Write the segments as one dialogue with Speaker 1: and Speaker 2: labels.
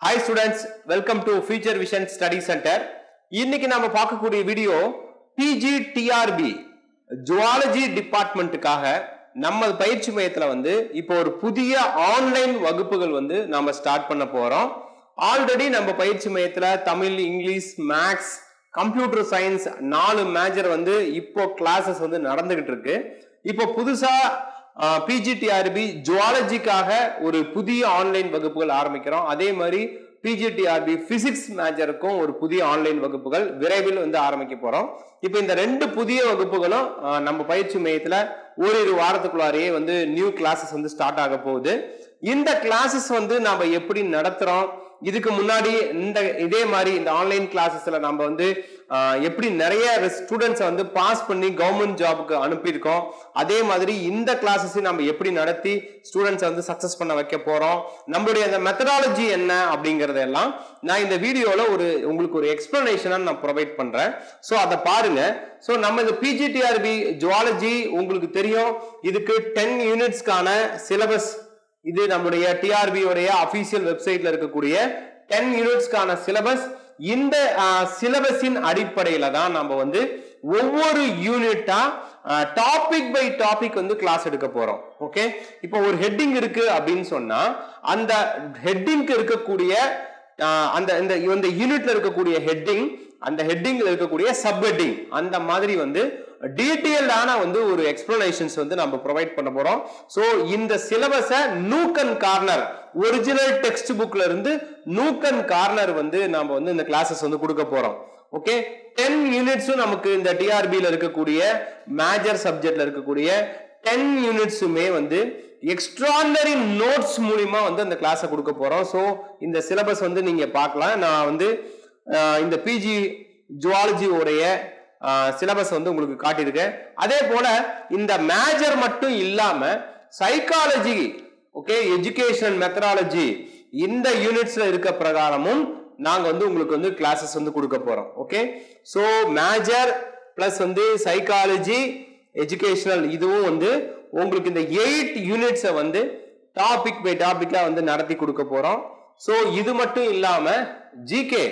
Speaker 1: Hi students welcome to Future Vision Study Centre இன்னைக்கு நாம பார்க்கக்கூடிய வீடியோ பிஜி டிஆர்பி ஜுவாலஜி டிபார்ட்மெண்ட்டுக்காக நம்ம பயிற்சி மையத்தில் வந்து இப்போ ஒரு புதிய ஆன்லைன் வகுப்புகள் வந்து நாம ஸ்டார்ட் பண்ண போறோம். ஆல்ரெடி நம்ம பயிற்சி மையத்தில் Tamil English maths computer science நாலு மேஜர் வந்து இப்போ கிளாஸஸ் வந்து நடந்துகிட்டு இருக்கு. இப்போ புதுசா பிஜிடிஆர்பி ஜுவாலஜிக்காக ஒரு புதிய ஆன்லைன் வகுப்புகள் ஆரம்பிக்கிறோம். அதே மாதிரி பிஜிடிஆர்பி பிசிக்ஸ் மேஜருக்கும் ஒரு புதிய ஆன்லைன் வகுப்புகள் விரைவில் வந்து ஆரம்பிக்க போகிறோம் இப்போ இந்த ரெண்டு புதிய வகுப்புகளும் நம்ம பயிற்சி மையத்தில் ஓரிரு வாரத்துக்குள்ளாரையே வந்து நியூ கிளாஸஸ் வந்து ஸ்டார்ட் ஆக போகுது. இந்த கிளாஸஸ் வந்து நாம் எப்படி நடத்துகிறோம் இதுக்கு முன்னாடி இந்த இதே மாதிரி இந்த ஆன்லைன் கிளாஸஸ்ல நம்ம வந்து எப்படி நிறைய ஸ்டூடெண்ட்ஸை வந்து பாஸ் பண்ணி கவர்மெண்ட் ஜாபுக்கு அனுப்பியிருக்கோம். அதே மாதிரி இந்த கிளாஸஸையும் நம்ம எப்படி நடத்தி ஸ்டூடெண்ட்ஸை வந்து சக்ஸஸ் பண்ண வைக்க போகிறோம் நம்மளுடைய அந்த மெத்தடாலஜி என்ன அப்படிங்கிறதெல்லாம் நான் இந்த வீடியோவில் ஒரு உங்களுக்கு ஒரு எக்ஸ்பிளனேஷனாக நான் ப்ரொவைட் பண்ணுறேன் ஸோ அதை பாருங்கள் ஸோ நம்ம இந்த பிஜிடிஆர்பி ஜுவாலஜி உங்களுக்கு தெரியும். இதுக்கு டென் யூனிட்ஸ்க்கான சிலபஸ் இது நம்முடைய டிஆர்பி உடைய அபிஷியல் வெப்சைட்ல இருக்கக்கூடிய டென் யூனிட்ஸ்க்கான சிலபஸ் இந்த சிலபஸின் அடிப்படையில தான் நம்ம வந்து ஒவ்வொரு யூனிட்டா டாபிக் பை டாபிக் வந்து கிளாஸ் எடுக்க போறோம். ஓகே இப்போ ஒரு ஹெட்டிங் இருக்கு அப்படின்னு சொன்னா அந்த ஹெட்டிங்க்கு இருக்கக்கூடிய அந்த இந்த இந்த யூனிட்ல இருக்கக்கூடிய ஹெட்டிங் அந்த ஹெட்டிங்ல இருக்கக்கூடிய சப் ஹெட்டிங் அந்த மாதிரி வந்து டீட்டெயில்டான வந்து ஒரு எக்ஸ்பிளனேஷன்ஸ் வந்து நம்ம ப்ரொவைட் பண்ண போறோம். ஸோ இந்த சிலபஸை நூக்கன் கார்னர் ஒரிஜினல் டெக்ஸ்ட் புக்ல இருந்து நூக்கன் கார்னர் வந்து நம்ம வந்து இந்த கிளாஸஸ் வந்து கொடுக்க போறோம். ஓகே டென் யூனிட்ஸும் நமக்கு இந்த டிஆர்பியில் இருக்கக்கூடிய மேஜர் சப்ஜெக்ட்ல இருக்கக்கூடிய டென் யூனிட்ஸுமே வந்து எக்ஸ்ட்ராடனரி நோட்ஸ் மூலிமா வந்து அந்த கிளாஸை கொடுக்க போகிறோம் ஸோ இந்த சிலபஸ் வந்து நீங்கள் பார்க்கலாம். நான் வந்து இந்த பிஜி ஜுவாலஜி உடைய சிலபஸ் வந்து உங்களுக்கு காட்டியிருக்கேன் அதே போல இந்த மேஜர் மட்டும் இல்லாம சைக்காலஜி ஓகே எஜுகேஷன் மெத்தடாலஜி இந்த யூனிட்ஸ்ல இருக்க பிரகாரமும் நாங்க வந்து உங்களுக்கு வந்து கிளாஸஸ் வந்து கொடுக்க போறோம் ஓகே சோ மேஜர் பிளஸ் வந்து சைக்காலஜி எஜுகேஷனல் இதுவும் வந்து உங்களுக்கு இந்த எயிட் யூனிட்ஸை வந்து டாபிக் பை டாபிக்கா வந்து நடத்தி கொடுக்க போறோம். சோ இது மட்டும் இல்லாம ஜிகே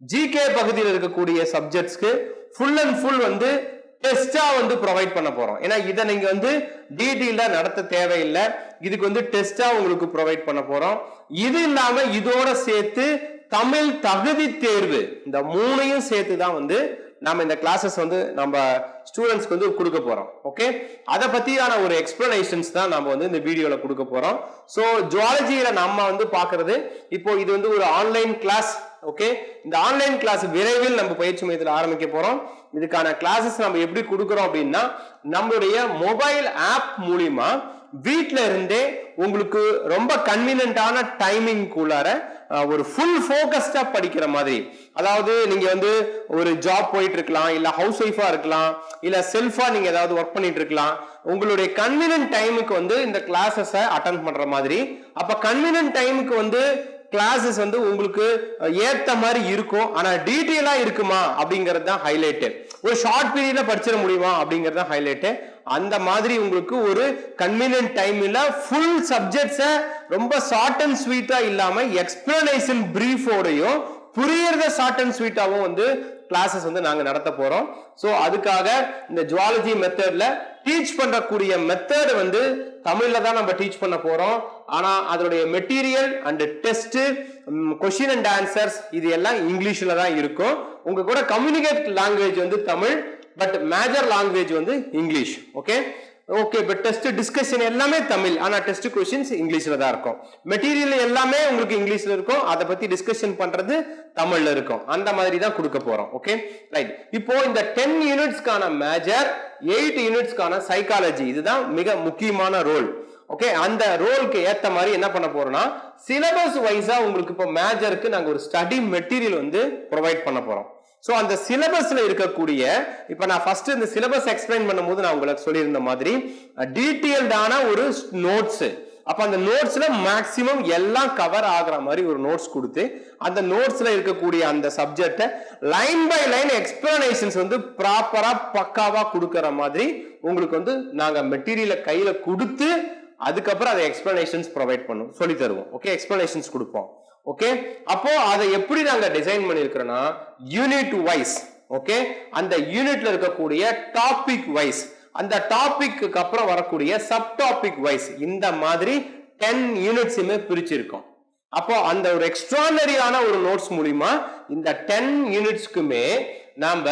Speaker 1: ஜிகே பகுதியில் இருக்கக்கூடிய சப்ஜெக்ட்ஸ்க்கு ஃபுல் அண்ட் ஃபுல் வந்து டெஸ்டா வந்து ப்ரொவைட் பண்ண போறோம். ஏன்னா இதை நீங்க வந்து டீட்டெயிலா நடத்த தேவையில்லை. இதுக்கு வந்து டெஸ்டா உங்களுக்கு ப்ரொவைட் பண்ண போறோம். இது இல்லாம இதோட சேர்த்து தமிழ் தகுதி தேர்வு இந்த மூணையும் சேர்த்து தான் வந்து நம்ம இந்த கிளாஸஸ் வந்து நம்ம ஸ்டூடெண்ட்ஸ்க்கு வந்து கொடுக்க போகிறோம் ஓகே அதை பற்றியான ஒரு எக்ஸ்பிளனேஷன்ஸ் தான் நம்ம வந்து இந்த வீடியோவில் கொடுக்க போகிறோம் ஸோ ஜுவாலஜியில் நம்ம வந்து பார்க்குறது இப்போ இது வந்து ஒரு ஆன்லைன் கிளாஸ் ஓகே இந்த ஆன்லைன் கிளாஸ் விரைவில் நம்ம பயிற்சி மையத்தில் ஆரம்பிக்க போகிறோம் இதுக்கான கிளாஸஸ் நம்ம எப்படி கொடுக்குறோம் அப்படின்னா நம்மளுடைய மொபைல் ஆப் மூலிமா வீட்டில் இருந்தே உங்களுக்கு ரொம்ப கன்வீனியன்டான டைமிங்குள்ளார அஹ், ஒரு ஃபுல் ஃபோக்கஸ்டா படிக்கிற மாதிரி. அதாவது நீங்க வந்து ஒரு ஜாப் போயிட்டு இருக்கலாம் இல்ல ஹவுஸ் ஒய்ஃபா இருக்கலாம் இல்ல செல்ஃபா நீங்க ஏதாவது ஒர்க் பண்ணிட்டு இருக்கலாம் உங்களுடைய கன்வீனியன்ட் டைமுக்கு வந்து இந்த கிளாஸஸை அட்டன் பண்ற மாதிரி. அப்ப கன்வீனியன்ட் டைமுக்கு வந்து கிளாஸஸ் வந்து உங்களுக்கு ஏற்ற ஏத்த மாதிரி இருக்கும். ஆனா டீட்டெயிலா இருக்குமா? அப்படிங்கிறது தான் ஹைலைட்டு ஒரு ஷார்ட் பீரியட்ல படிச்சிட முடியுமா? அப்படிங்கிறது தான் ஹைலைட்டு அந்த மாதிரி உங்களுக்கு ஒரு கன்வீனியன்ட் டைம்ல ஃபுல் சப்ஜெக்ட்ஸை ரொம்ப ஷார்ட் அண்ட் ஸ்வீட்டா இல்லாம எக்ஸ்பிளனேஷன் பிரீஃபோடையும் புரியறத ஷார்ட் அண்ட் ஸ்வீட்டாவும் வந்து கிளாஸஸ் வந்து நாங்க நடத்த போறோம். ஸோ அதுக்காக இந்த ஜுவாலஜி மெத்தட்ல டீச் பண்ணக்கூடிய மெத்தட் வந்து தமிழ்ல தான் நம்ம டீச் பண்ண போறோம். ஆனா அதனுடைய material and test question and answers இது எல்லாம் இங்கிலீஷ்ல தான் இருக்கும். உங்க கூட கம்யூனிகேட் லாங்குவேஜ் வந்து தமிழ் பட் மேஜர் லாங்குவேஜ் வந்து English okay okay but test discussion எல்லாமே தமிழ். ஆனால் டெஸ்ட் கொஷின்ஸ் இங்கிலீஷில் தான் இருக்கும். மெட்டீரியல் எல்லாமே உங்களுக்கு இங்கிலீஷில் இருக்கும். அதை பற்றி டிஸ்கஷன் பண்ணுறது தமிழில் இருக்கும். அந்த மாதிரி தான் கொடுக்க போகிறோம் ஓகே ரைட் இப்போ இந்த டென் யூனிட்ஸ்க்கான மேஜர் எயிட் யூனிட்ஸ்க்கான சைக்காலஜி இதுதான் மிக முக்கியமான ரோல் ஓகே அந்த ரோலுக்கு ஏற்ற மாதிரி என்ன பண்ண போறோம்னா சிலபஸ் வைஸா உங்களுக்கு இப்போ மேஜருக்கு நாங்கள் ஒரு ஸ்டடி மெட்டீரியல் வந்து ப்ரொவைட் பண்ண போறோம். ஸோ அந்த சிலபஸ்ல இருக்கக்கூடிய இப்போ நான் ஃபர்ஸ்ட் இந்த சிலபஸ் எக்ஸ்பிளைன் பண்ணும்போது நான் உங்களுக்கு சொல்லியிருந்த மாதிரி டீட்டெயில்டான ஒரு நோட்ஸ் அப்போ அந்த நோட்ஸ்ல மேக்சிமம் எல்லாம் கவர் ஆகிற மாதிரி ஒரு நோட்ஸ் கொடுத்து அந்த நோட்ஸ்ல இருக்கக்கூடிய அந்த சப்ஜெக்டை லைன் பை லைன் எக்ஸ்பிளனேஷன்ஸ் வந்து ப்ராப்பரா பக்காவா கொடுக்கற மாதிரி உங்களுக்கு வந்து நாங்கள் மெட்டீரியலை கையில கொடுத்து அதுக்கப்புறம் அதை எக்ஸ்பிளனேஷன்ஸ் ப்ரொவைட் பண்ணும் சொல்லி தருவோம். ஓகே எக்ஸ்பிளனேஷன்ஸ் கொடுப்போம். ஓகே அப்போ அதை எப்படி நாங்க டிசைன் பண்ணிருக்கிறோம்னா யூனிட் வைஸ் ஓகே அந்த யூனிட்ல இருக்கக்கூடிய டாபிக் வைஸ் அந்த டாபிக்கு அப்புறம் வரக்கூடிய சப் டாபிக் வைஸ் இந்த மாதிரி டென் யூனிட்ஸுமே பிரிச்சிருக்கோம். அப்போ அந்த ஒரு எக்ஸ்ட்ரானரியான ஒரு நோட்ஸ் மூலியமா இந்த டென் யூனிட்ஸ்க்குமே நாம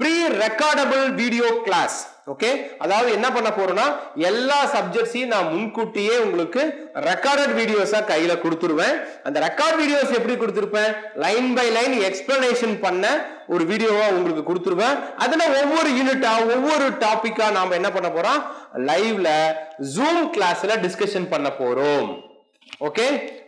Speaker 1: pre recordable video class okay அதாவது என்ன பண்ண போறோம்னா எல்லா சப்ஜெக்ட்ஸையும் நான் முன்கூட்டியே உங்களுக்கு ரெக்கார்டட் வீடியோஸா கையில கொடுத்துருவேன். அந்த ரெக்கார்ட் வீடியோஸ் எப்படி கொடுத்துருப்பேன்? லைன் பை லைன் எக்ஸ்பிளனேஷன் பண்ண ஒரு வீடியோவா உங்களுக்கு கொடுத்துருவேன். அதுல ஒவ்வொரு யூனிட்டா ஒவ்வொரு டாபிக்கா நாம என்ன பண்ண போறோம்? லைவ்ல ஜூம் கிளாஸ்ல டிஸ்கஷன் பண்ண போறோம். ஓகே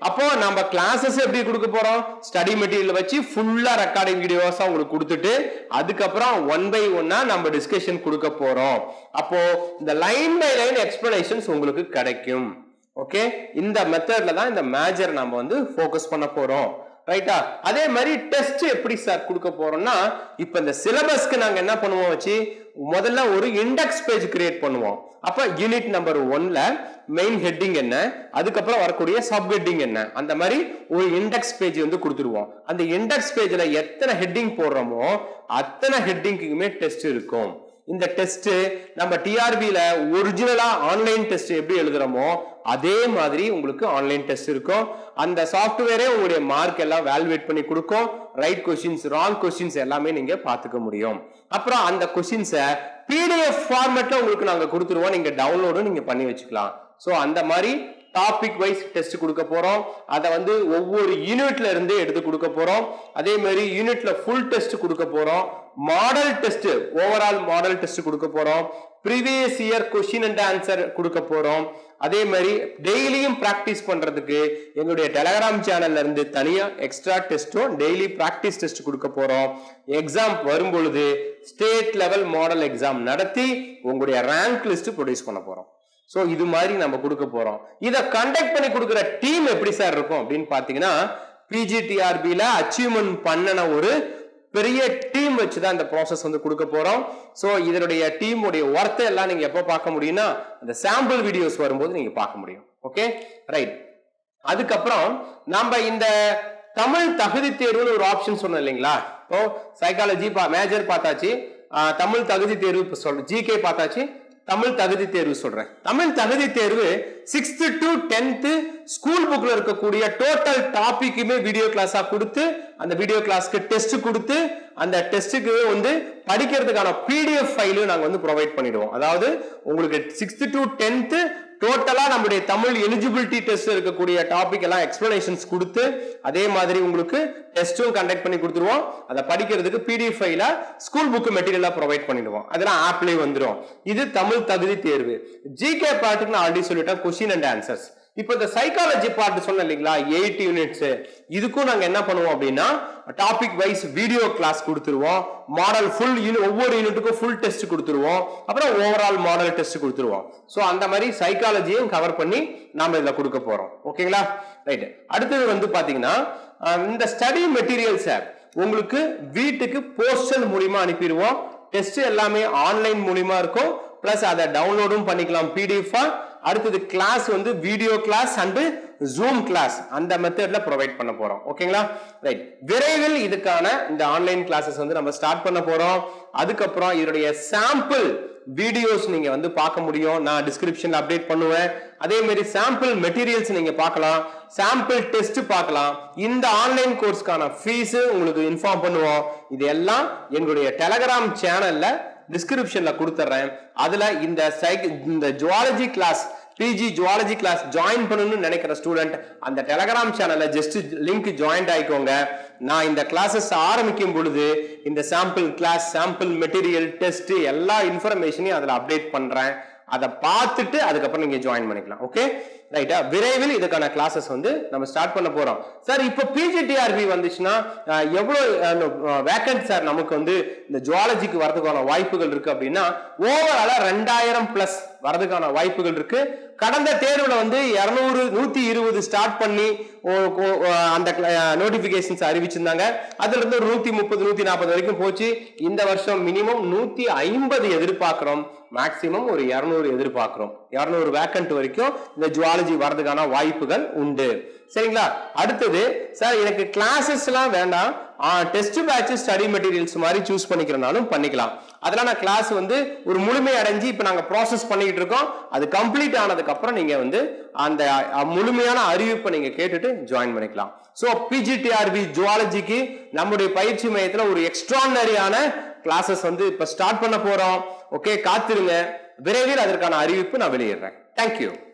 Speaker 1: அப்போ நம்ம கிளாஸஸ் எப்படி கொடுக்க போறோம்? ஸ்டடி மெட்டீரியல் வச்சு ஃபுல்லா ரெக்கார்டிங் வீடியோஸா உங்களுக்கு கொடுத்துட்டு அதுக்கப்புறம் ஒன் பை ஒன்னா நம்ம டிஸ்கஷன் கொடுக்க போறோம். அப்போ இந்த லைன் பை லைன் எக்ஸ்பிளனேஷன்ஸ் உங்களுக்கு கிடைக்கும். ஓகே இந்த மெத்தட்ல தான் இந்த மேஜர் நம்ம வந்து ஃபோக்கஸ் பண்ண போறோம். ரைட்டா அதே மாதிரி டெஸ்ட் எப்படி சார் கொடுக்க போறோம்னா இப்ப இந்த சிலபஸ்க்கு நாங்க என்ன பண்ணுவோம் வச்சு முதல்ல ஒரு இண்டெக்ஸ் பேஜ் கிரியேட் பண்ணுவோம். அப்ப யூனிட் நம்பர் ஒன்ல மெயின் ஹெட்டிங் என்ன? அதுக்கப்புறம் வரக்கூடிய சப் ஹெட்டிங் என்ன? அந்த மாதிரி ஒரு இண்டெக்ஸ் பேஜ் வந்து கொடுத்துருவோம். அந்த இண்டெக்ஸ் பேஜ்ல எத்தனை ஹெட்டிங் போடுறோமோ அத்தனை ஹெட்டிங்குமே டெஸ்ட் இருக்கும். இந்த டெஸ்ட் நம்ம டிஆர்பியில ஒரிஜினலா ஆன்லைன் டெஸ்ட் எப்படி எழுதுறோமோ அதே மாதிரி உங்களுக்கு ஆன்லைன் டெஸ்ட் இருக்கும். அந்த சாஃப்ட்வேரே உங்களுடைய மார்க் எல்லாம் வேல்யூவேட் பண்ணி கொடுக்கும். ரைட் கொஸ்டின்ஸ் ராங் கொஸ்டின்ஸ் எல்லாமே நீங்க பாத்துக்க முடியும். அப்புறம் அந்த கொஸ்டின்ஸை பிடிஎஃப் ஃபார்மேட்ல உங்களுக்கு நாங்க கொடுத்துருவோம். நீங்க டவுன்லோடும் நீங்க பண்ணி வச்சுக்கலாம். ஸோ அந்த மாதிரி டாபிக் வைஸ் டெஸ்ட் கொடுக்க போகிறோம் அதை வந்து ஒவ்வொரு யூனிட்ல இருந்து எடுத்து கொடுக்க போகிறோம் அதே மாதிரி யூனிட்ல ஃபுல் டெஸ்ட் கொடுக்க போகிறோம் model test overall model test கொடுக்க போகிறோம் previous year question and answer கொடுக்க போகிறோம் அதே மாதிரி டெய்லியும் ப்ராக்டிஸ் பண்ணுறதுக்கு எங்களுடைய டெலகிராம் சேனல்ல இருந்து தனியாக எக்ஸ்ட்ரா டெஸ்ட்டும் டெய்லி ப்ராக்டிஸ் டெஸ்ட் கொடுக்க போகிறோம் எக்ஸாம் வரும் பொழுது ஸ்டேட் லெவல் மாடல் எக்ஸாம் நடத்தி உங்களுடைய ரேங்க் லிஸ்ட் ப்ரொடியூஸ் பண்ண போகிறோம் ஸோ இது மாதிரி நம்ம கொடுக்க போறோம். இதை கண்டக்ட் பண்ணி கொடுக்குற டீம் எப்படி சார் இருக்கும் அப்படின்னு பாத்தீங்கன்னா பிஜிடிஆர்பியில் அச்சீவ்மெண்ட் பண்ணன ஒரு பெரிய டீம் வச்சு தான் இந்த ப்ராசஸ் வந்து கொடுக்க போறோம். ஸோ இதனுடைய டீமுடைய ஒர்த்தை எல்லாம் நீங்க எப்போ பார்க்க முடியும்னா அந்த சாம்பிள் வீடியோஸ் வரும்போது நீங்க பார்க்க முடியும். ஓகே ரைட் அதுக்கப்புறம் நாம இந்த தமிழ் தகுதி தேர்வுன்னு ஒரு ஆப்ஷன் சொன்னோம் இல்லைங்களா? இப்போ சைக்காலஜி மேஜர் பார்த்தாச்சு. தமிழ் தகுதி தேர்வு இப்போ சொல் ஜிகே பார்த்தாச்சு. தமிழ் தகுதி தேர்வு சொல்றேன். தமிழ் தகுதி தேர்வு சிக்ஸ்த் டு டென்த்து ஸ்கூல் புக்ல இருக்கக்கூடிய டோட்டல் டாபிக்குமே வீடியோ கிளாஸா கொடுத்து அந்த வீடியோ கிளாஸ்க்கு டெஸ்ட் கொடுத்து அந்த டெஸ்ட்டுக்கு வந்து படிக்கிறதுக்கான பிடிஎஃப் ஃபைலும் நாங்கள் வந்து ப்ரொவைட் பண்ணிடுவோம். அதாவது உங்களுக்கு சிக்ஸ்த் டு டென்த்து டோட்டலா நம்முடைய தமிழ் எலிஜிபிலிட்டி டெஸ்ட் இருக்கக்கூடிய டாபிக் எல்லாம் எக்ஸ்பிளனேஷன்ஸ் கொடுத்து அதே மாதிரி உங்களுக்கு டெஸ்ட்டும் கண்டக்ட் பண்ணி கொடுத்துருவோம். அதை படிக்கிறதுக்கு பிடிஎஃப் ஃபைல ஸ்கூல் புக் மெட்டீரியலாக ப்ரொவைட் பண்ணிடுவோம். அதெல்லாம் ஆப்லேயே வந்துடும் இது தமிழ் தகுதி தேர்வு. ஜிகே பார்ட்டுக்கு நான் ஆல்ரெடி சொல்லிட்டேன் கொஸ்டின் அண்ட் ஆன்சர்ஸ் இப்போ இந்த சைக்காலஜி பார்ட் சொன்னேன் இல்லைங்களா? எயிட் யூனிட்ஸ் இதுக்கும் நாங்கள் என்ன பண்ணுவோம் அப்படின்னா டாபிக் வைஸ் வீடியோ கிளாஸ் கொடுத்துருவோம். மாடல் ஃபுல் ஒவ்வொரு யூனிட்டுக்கும் ஃபுல் டெஸ்ட் கொடுத்துருவோம். அப்புறம் ஓவரால் மாடல் டெஸ்ட் கொடுத்துருவோம். ஸோ அந்த மாதிரி சைக்காலஜியும் கவர் பண்ணி நாம இதில் கொடுக்க போறோம். ஓகேங்களா ரைட் அடுத்தது வந்து பாத்தீங்கன்னா இந்த ஸ்டடி மெட்டீரியல்ஸை உங்களுக்கு வீட்டுக்கு போஸ்டல் மூலியமா அனுப்பிடுவோம். டெஸ்ட் எல்லாமே ஆன்லைன் மூலியமா இருக்கும். பிளஸ் அதை டவுன்லோடும் பண்ணிக்கலாம். பிடிஎஃபா அடுத்தது கிளாஸ் வந்து video class and zoom class அந்த மெத்தட்ல ப்ரொவைட் பண்ண போறோம். ஓகேங்களா ரைட் விரைவில் இதுக்கான இந்த ஆன்லைன் கிளாஸஸ் வந்து நம்ம ஸ்டார்ட் பண்ண போறோம். அதுக்கப்புறம் இதனுடைய சாம்பிள் வீடியோஸ் நீங்க வந்து பார்க்க முடியும். நான் டிஸ்கிரிப்ஷன்ல அப்டேட் பண்ணுவேன். அதே மாதிரி சாம்பிள் மெட்டீரியல்ஸ் நீங்க பார்க்கலாம். சாம்பிள் டெஸ்ட் பார்க்கலாம். இந்த ஆன்லைன் கோர்ஸ்க்கான ஃபீஸ் உங்களுக்கு இன்ஃபார்ம் பண்ணுவோம். இது எல்லாம் எங்களுடைய டெலகிராம் சேனல்ல டிஸ்கிரிப்ஷன்ல கொடுத்துட்றேன் அதுல இந்த சைக் இந்த zoology class PG zoology class join பண்ணணும்னு நினைக்கிற ஸ்டூடெண்ட் அந்த டெலகிராம் சேனல்ல ஜஸ்ட் லிங்க் ஜாயின் ஆயிக்கோங்க. நான் இந்த கிளாஸஸ் ஆரம்பிக்கும் பொழுது இந்த sample class sample material test எல்லா இன்ஃபர்மேஷனையும் அதுல அப்டேட் பண்றேன். அதை பார்த்துட்டு அதுக்கப்புறம் நீங்க ஜாயின் பண்ணிக்கலாம் ஓகே ரைட்டா விரைவில் இதுக்கான கிளாஸஸ் வந்து நம்ம ஸ்டார்ட் பண்ண போறோம். சார் இப்போ பிஜிடிஆர்பி வந்துச்சுன்னா எவ்வளோ எவ்வளவு வேக்கன்ட் சார் நமக்கு வந்து இந்த ஜுவாலஜிக்கு வரதுக்கான வாய்ப்புகள் இருக்கு அப்படின்னா ஓவராலா ரெண்டாயிரம் பிளஸ் வரதுக்கான வாய்ப்புகள் இருக்கு. கடந்த தேர்வுல வந்து இரநூறு நூத்தி இருபது ஸ்டார்ட் பண்ணி ஓ- அந்த நோட்டிபிகேஷன்ஸ் அறிவிச்சிருந்தாங்க. அதுல இருந்து ஒரு நூத்தி முப்பது நூத்தி நாற்பது வரைக்கும் போச்சு. இந்த வருஷம் மினிமம் நூத்தி ஐம்பது எதிர்பார்க்கிறோம். மேக்சிமம் ஒரு இரநூறு எதிர்பார்க்கிறோம். இரநூறு வேக்கன்ட் வரைக்கும் இந்த ஜுவாலஜி ஜுவாலஜி வர்றதுக்கான வாய்ப்புகள் உண்டு. சரிங்களா? அடுத்தது சார் எனக்கு கிளாஸஸ் எல்லாம் வேண்டாம். டெஸ்ட் பேட்ச் ஸ்டடி மெட்டீரியல்ஸ் மாதிரி சூஸ் பண்ணிக்கிறனாலும் பண்ணிக்கலாம். அதெல்லாம் நான் கிளாஸ் வந்து ஒரு முழுமை அடைஞ்சு இப்போ நாங்கள் ப்ராசஸ் பண்ணிக்கிட்டு இருக்கோம். அது கம்ப்ளீட் ஆனதுக்கு அப்புறம் நீங்க வந்து அந்த முழுமையான அறிவிப்பை நீங்க கேட்டுட்டு ஜாயின் பண்ணிக்கலாம். ஸோ பிஜிடிஆர்பி ஜுவாலஜிக்கு நம்முடைய பயிற்சி மையத்தில் ஒரு எக்ஸ்ட்ரானரியான கிளாஸஸ் வந்து இப்போ ஸ்டார்ட் பண்ண போறோம். ஓகே காத்திருங்க. விரைவில் அதற்கான அறிவிப்பு நான் வெளியிடுறேன். Thank you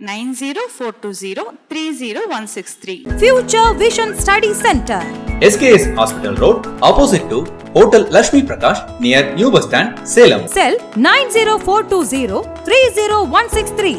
Speaker 2: 9040-30163.
Speaker 3: Future Vision Study Center.
Speaker 4: SKS Hospital Road, opposite to Hotel Lakshmi Prakash, near New Bus Stand, Salem.
Speaker 3: Cell 90420-30163.